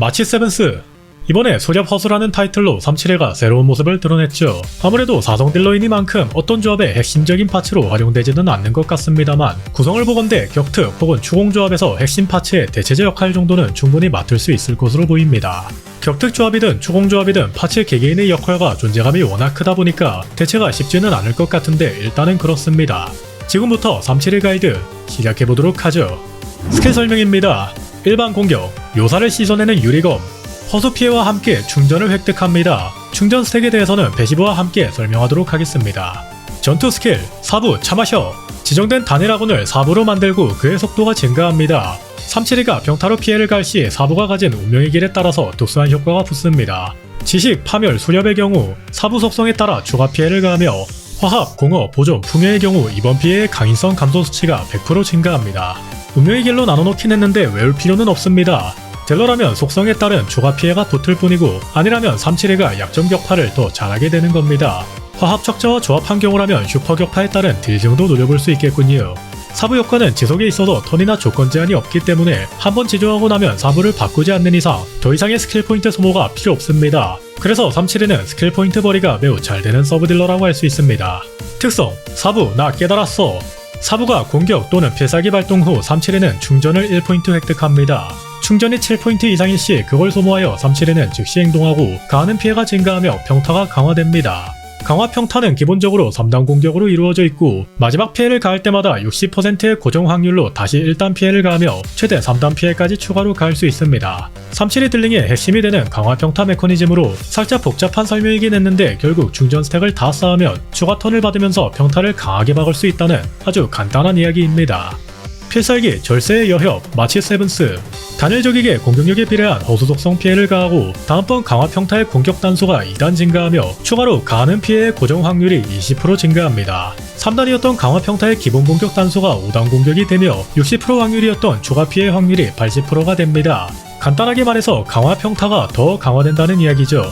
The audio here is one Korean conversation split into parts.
마치 세븐스 이번에 소렵 허수라는 타이틀로 371가 새로운 모습을 드러냈죠. 아무래도 사성 딜러이니만큼 어떤 조합의 핵심적인 파츠로 활용되지는 않는 것 같습니다만 구성을 보건대 격특 혹은 추공 조합에서 핵심 파츠의 대체제 역할 정도는 충분히 맡을 수 있을 것으로 보입니다. 격특 조합이든 추공 조합이든 파츠 개개인의 역할과 존재감이 워낙 크다 보니까 대체가 쉽지는 않을 것 같은데 일단은 그렇습니다. 지금부터 371 가이드 시작해보도록 하죠. 스킬 설명입니다. 일반 공격, 요사를 씻어내는 유리검, 허수 피해와 함께 충전을 획득합니다. 충전 스택에 대해서는 배시브와 함께 설명하도록 하겠습니다. 전투 스킬, 사부, 차마셔. 지정된 단일아군을 사부로 만들고 그의 속도가 증가합니다. 372가 병타로 피해를 갈 시 사부가 가진 운명의 길에 따라서 특수한 효과가 붙습니다. 지식, 파멸, 수렵의 경우 사부 속성에 따라 추가 피해를 가하며 화합, 공업, 보존, 풍요의 경우 이번 피해의 강인성 감소 수치가 100% 증가합니다. 운명의 길로 나눠놓긴 했는데 외울 필요는 없습니다. 델러라면 속성에 따른 추가 피해가 붙을 뿐이고 아니라면 371가 약점 격파를 더 잘하게 되는 겁니다. 화합 척자와 조합한 경우라면 슈퍼 격파에 따른 딜증도 노려볼 수 있겠군요. 사부 효과는 지속에 있어서 턴이나 조건 제한이 없기 때문에 한번 지정하고 나면 사부를 바꾸지 않는 이상 더 이상의 스킬 포인트 소모가 필요 없습니다. 그래서 371은 스킬 포인트 벌이가 매우 잘 되는 서브 딜러라고 할 수 있습니다. 특성 사부 나 깨달았어 사부가 공격 또는 필살기 발동 후 371에는 충전을 1포인트 획득합니다. 충전이 7포인트 이상일 시 그걸 소모하여 371에는 즉시 행동하고 가하는 피해가 증가하며 평타가 강화됩니다. 강화 평타는 기본적으로 3단 공격으로 이루어져 있고 마지막 피해를 가할 때마다 60%의 고정 확률로 다시 1단 피해를 가하며 최대 3단 피해까지 추가로 가할 수 있습니다. 372 딜링의 핵심이 되는 강화 평타 메커니즘으로 살짝 복잡한 설명이긴 했는데 결국 충전 스택을 다 쌓으면 추가 턴을 받으면서 평타를 강하게 막을 수 있다는 아주 간단한 이야기입니다. 필살기, 절세의 여협, 마치 세븐스 단일 적에게 공격력에 비례한 허수 속성 피해를 가하고 다음번 강화 평타의 공격 단수가 2단 증가하며 추가로 가하는 피해의 고정 확률이 20% 증가합니다. 3단이었던 강화 평타의 기본 공격 단수가 5단 공격이 되며 60% 확률이었던 추가 피해 확률이 80%가 됩니다. 간단하게 말해서 강화 평타가 더 강화된다는 이야기죠.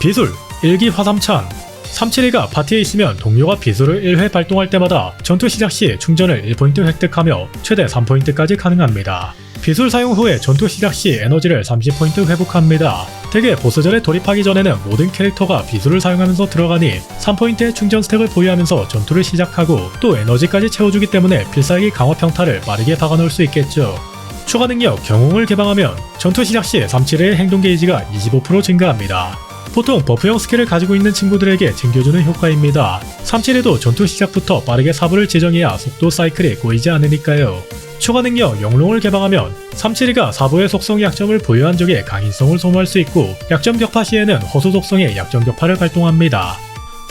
비술, 일기 화삼찬, 372가 파티에 있으면 동료가 비수를 1회 발동할 때마다 전투 시작 시 충전을 1포인트 획득하며 최대 3포인트까지 가능합니다. 비술 사용 후에 전투 시작 시 에너지를 30포인트 회복합니다. 대개 보스전에 돌입하기 전에는 모든 캐릭터가 비수를 사용하면서 들어가니 3포인트의 충전 스택을 보유하면서 전투를 시작하고 또 에너지까지 채워주기 때문에 필살기 강화 평타를 빠르게 박아놓을 수 있겠죠. 추가 능력 경홍을 개방하면 전투 시작 시 371의 행동 게이지가 25% 증가합니다. 보통 버프형 스킬을 가지고 있는 친구들에게 챙겨주는 효과입니다. 371에도 전투 시작부터 빠르게 사부를 지정해야 속도 사이클이 꼬이지 않으니까요. 추가 능력 영롱을 개방하면 372가 사부의 속성 약점을 보유한 적에 강인성을 소모할 수 있고 약점 격파 시에는 허수 속성의 약점 격파를 발동합니다.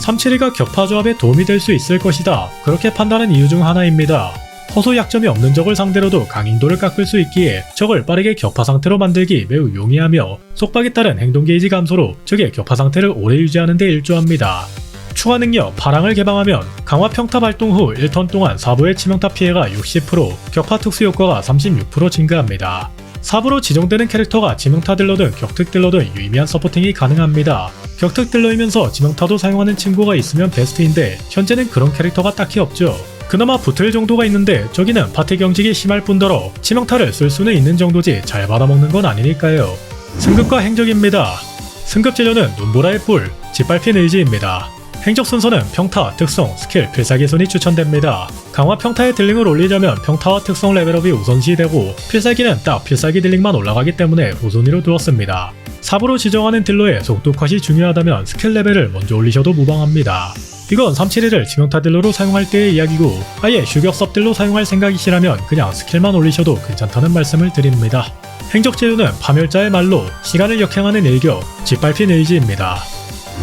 372가 격파 조합에 도움이 될 수 있을 것이다. 그렇게 판단한 이유 중 하나입니다. 허소 약점이 없는 적을 상대로도 강인도를 깎을 수 있기에 적을 빠르게 격파 상태로 만들기 매우 용이하며 속박에 따른 행동 게이지 감소로 적의 격파 상태를 오래 유지하는 데 일조합니다. 추가 능력 파랑을 개방하면 강화 평타 발동 후 1턴 동안 사부의 치명타 피해가 60%, 격파 특수 효과가 36% 증가합니다. 사부로 지정되는 캐릭터가 지명타 딜러든 격특 딜러든 유의미한 서포팅이 가능합니다. 격특 딜러이면서 지명타도 사용하는 친구가 있으면 베스트인데 현재는 그런 캐릭터가 딱히 없죠. 그나마 붙을 정도가 있는데 저기는 파티 경직이 심할 뿐더러 치명타를 쓸 수는 있는 정도지 잘 받아먹는 건 아니니까요. 승급과 행적입니다. 승급 재료는 눈보라의 뿔, 짓밟힌 의지입니다. 행적 순서는 평타, 특성, 스킬, 필살기 순이 추천됩니다. 강화 평타의 딜링을 올리려면 평타와 특성 레벨업이 우선시되고 필살기는 딱 필살기 딜링만 올라가기 때문에 우선위로 두었습니다. 삽으로 지정하는 딜러의 속도 컷이 중요하다면 스킬 레벨을 먼저 올리셔도 무방합니다. 이건 371을 지명타 딜러로 사용할 때의 이야기고 아예 슈격섭 딜로 사용할 생각이시라면 그냥 스킬만 올리셔도 괜찮다는 말씀을 드립니다. 행적 재료는 파멸자의 말로 시간을 역행하는 일격, 짓밟힌 의지입니다.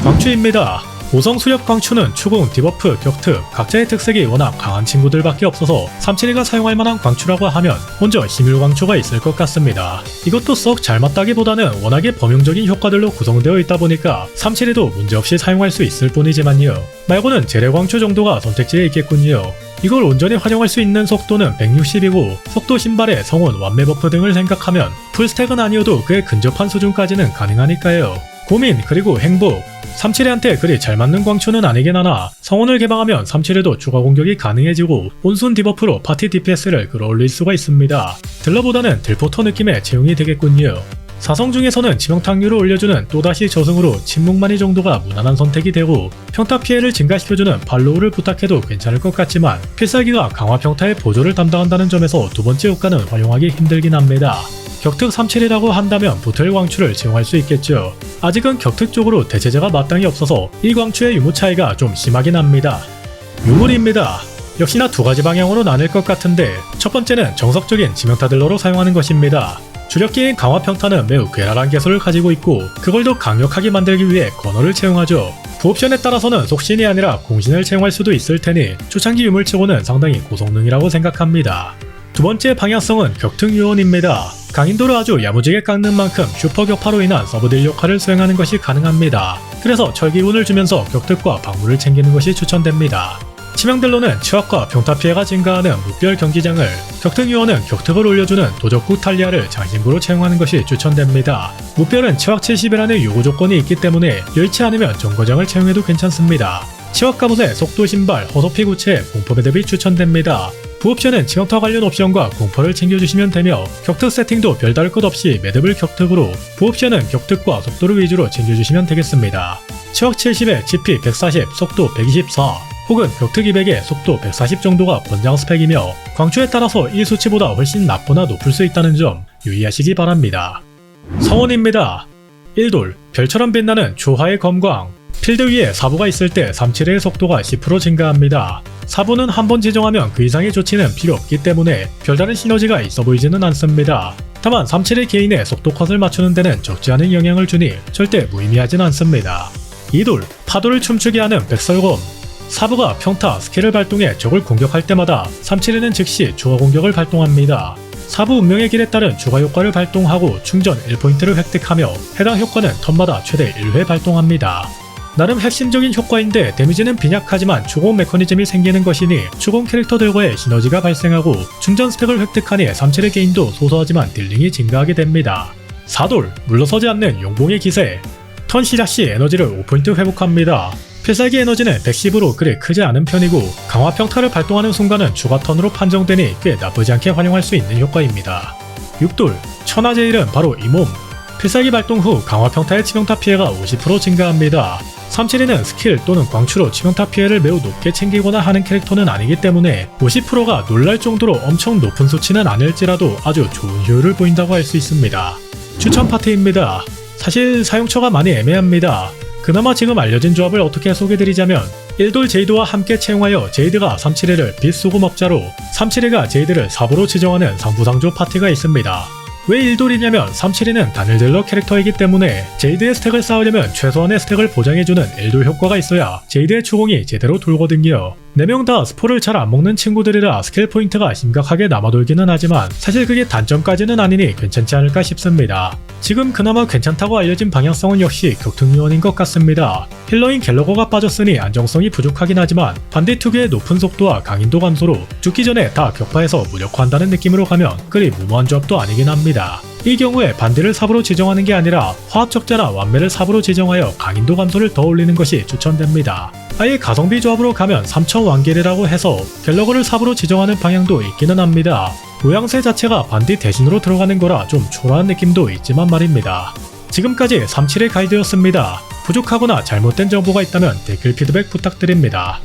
광추입니다. 오성 수렵 광추는 추궁, 디버프, 격특 각자의 특색이 워낙 강한 친구들밖에 없어서 372가 사용할 만한 광추라고 하면 먼저 힘율 광추가 있을 것 같습니다. 이것도 썩 잘 맞다기보다는 워낙에 범용적인 효과들로 구성되어 있다 보니까 372도 문제없이 사용할 수 있을 뿐이지만요. 말고는 재래 광추 정도가 선택지에 있겠군요. 이걸 온전히 활용할 수 있는 속도는 160이고 속도 신발의 성원, 완매 버프 등을 생각하면 풀스택은 아니어도 그에 근접한 수준까지는 가능하니까요. 고민 그리고 행복 372한테 그리 잘 맞는 광추는 아니긴 하나 성원을 개방하면 372도 추가 공격이 가능해지고 온순 디버프로 파티 DPS를 끌어올릴 수가 있습니다. 딜러보다는 딜포터 느낌의 채용이 되겠군요. 사성 중에서는 치명타율을 올려주는 또다시 저승으로 침묵만이 정도가 무난한 선택이 되고 평타 피해를 증가시켜주는 발로우를 부탁해도 괜찮을 것 같지만 필살기가 강화 평타의 보조를 담당한다는 점에서 두 번째 효과는 활용하기 힘들긴 합니다. 격특 37이라고 한다면 보틀 광추를 채용할 수 있겠죠. 아직은 격특 쪽으로 대체제가 마땅히 없어서 이 광추의 유무 차이가 좀 심하긴 합니다. 유물입니다. 역시나 두 가지 방향으로 나뉠 것 같은데 첫 번째는 정석적인 지명타 딜러로 사용하는 것입니다. 주력기인 강화 평타는 매우 괴랄한 개수를 가지고 있고 그걸 더 강력하게 만들기 위해 건어를 채용하죠. 부옵션에 따라서는 속신이 아니라 공신을 채용할 수도 있을 테니 초창기 유물치고는 상당히 고성능이라고 생각합니다. 두 번째 방향성은 격특 유언입니다. 강인도를 아주 야무지게 깎는 만큼 슈퍼 격파로 인한 서브딜 역할을 수행하는 것이 가능합니다. 그래서 철기운을 주면서 격특과 방물을 챙기는 것이 추천됩니다. 치명들로는 치확과 병타 피해가 증가하는 무별 경기장을 격특 유언은 격특을 올려주는 도적국 탈리아를 장신구로 채용하는 것이 추천됩니다. 무별은 치확 70이라는 요구 조건이 있기 때문에 열치 않으면 정거장을 채용해도 괜찮습니다. 치확 갑옷의 속도 신발, 허소피 구체, 공포 배듭이 추천됩니다. 부옵션은 치명타 관련 옵션과 공포를 챙겨주시면 되며 격특 세팅도 별다를 것 없이 매듭을 격특으로 부옵션은 격특과 속도를 위주로 챙겨주시면 되겠습니다. 치확 70에 GP 140, 속도 124 혹은 격특 200에 속도 140 정도가 권장 스펙이며 광추에 따라서 이 수치보다 훨씬 낮거나 높을 수 있다는 점 유의하시기 바랍니다. 성원입니다. 1돌 별처럼 빛나는 조화의 검광 필드 위에 사부가 있을 때 37의 속도가 10% 증가합니다. 사부는 한 번 지정하면 그 이상의 조치는 필요 없기 때문에 별다른 시너지가 있어 보이지는 않습니다. 다만 37의 개인의 속도 컷을 맞추는 데는 적지 않은 영향을 주니 절대 무의미하진 않습니다. 2돌 파도를 춤추게 하는 백설검 사부가 평타 스킬을 발동해 적을 공격할 때마다 37에는 즉시 추가 공격을 발동합니다. 사부 운명의 길에 따른 추가 효과를 발동하고 충전 1포인트를 획득하며 해당 효과는 턴마다 최대 1회 발동합니다. 나름 핵심적인 효과인데 데미지는 빈약하지만 추공 메커니즘이 생기는 것이니 추공 캐릭터들과의 시너지가 발생하고 충전 스택을 획득하니 37의 게임도 소소하지만 딜링이 증가하게 됩니다. 4돌 물러서지 않는 용봉의 기세 턴 시작 시 에너지를 5포인트 회복합니다. 필살기 에너지는 110으로 그리 크지 않은 편이고 강화 평타를 발동하는 순간은 추가 턴으로 판정되니 꽤 나쁘지 않게 활용할 수 있는 효과입니다. 6돌 천하제일은 바로 이 몸 필살기 발동 후 강화 평타의 치명타 피해가 50% 증가합니다. 37에는 스킬 또는 광추로 치명타 피해를 매우 높게 챙기거나 하는 캐릭터는 아니기 때문에 50%가 놀랄 정도로 엄청 높은 수치는 아닐지라도 아주 좋은 효율을 보인다고 할 수 있습니다. 추천 파트입니다. 사실 사용처가 많이 애매합니다. 그나마 지금 알려진 조합을 어떻게 소개드리자면 1돌 제이드와 함께 채용하여 제이드가 37회를 빛소금 업자로 37회가 제이드를 4부로 지정하는 상부상조 파티가 있습니다. 왜 1돌이냐면 37회는 단일 딜러 캐릭터이기 때문에 제이드의 스택을 쌓으려면 최소한의 스택을 보장해주는 1돌 효과가 있어야 제이드의 추공이 제대로 돌거든요. 4명 다 스포를 잘 안 먹는 친구들이라 스킬 포인트가 심각하게 남아돌기는 하지만 사실 그게 단점까지는 아니니 괜찮지 않을까 싶습니다. 지금 그나마 괜찮다고 알려진 방향성은 역시 격특요원인 것 같습니다. 힐러인 갤러거가 빠졌으니 안정성이 부족하긴 하지만 반대 특유의 높은 속도와 강인도 감소로 죽기 전에 다 격파해서 무력화한다는 느낌으로 가면 그리 무모한 조합도 아니긴 합니다. 이 경우에 반대를 삽으로 지정하는 게 아니라 화합 적자나 완매를 삽으로 지정하여 강인도 감소를 더 올리는 것이 추천됩니다. 아예 가성비 조합으로 가면 3천 완겔이라고 해서 갤러거를 삽으로 지정하는 방향도 있기는 합니다. 모양새 자체가 반디 대신으로 들어가는 거라 좀 초라한 느낌도 있지만 말입니다. 지금까지 37의 가이드였습니다. 부족하거나 잘못된 정보가 있다면 댓글 피드백 부탁드립니다.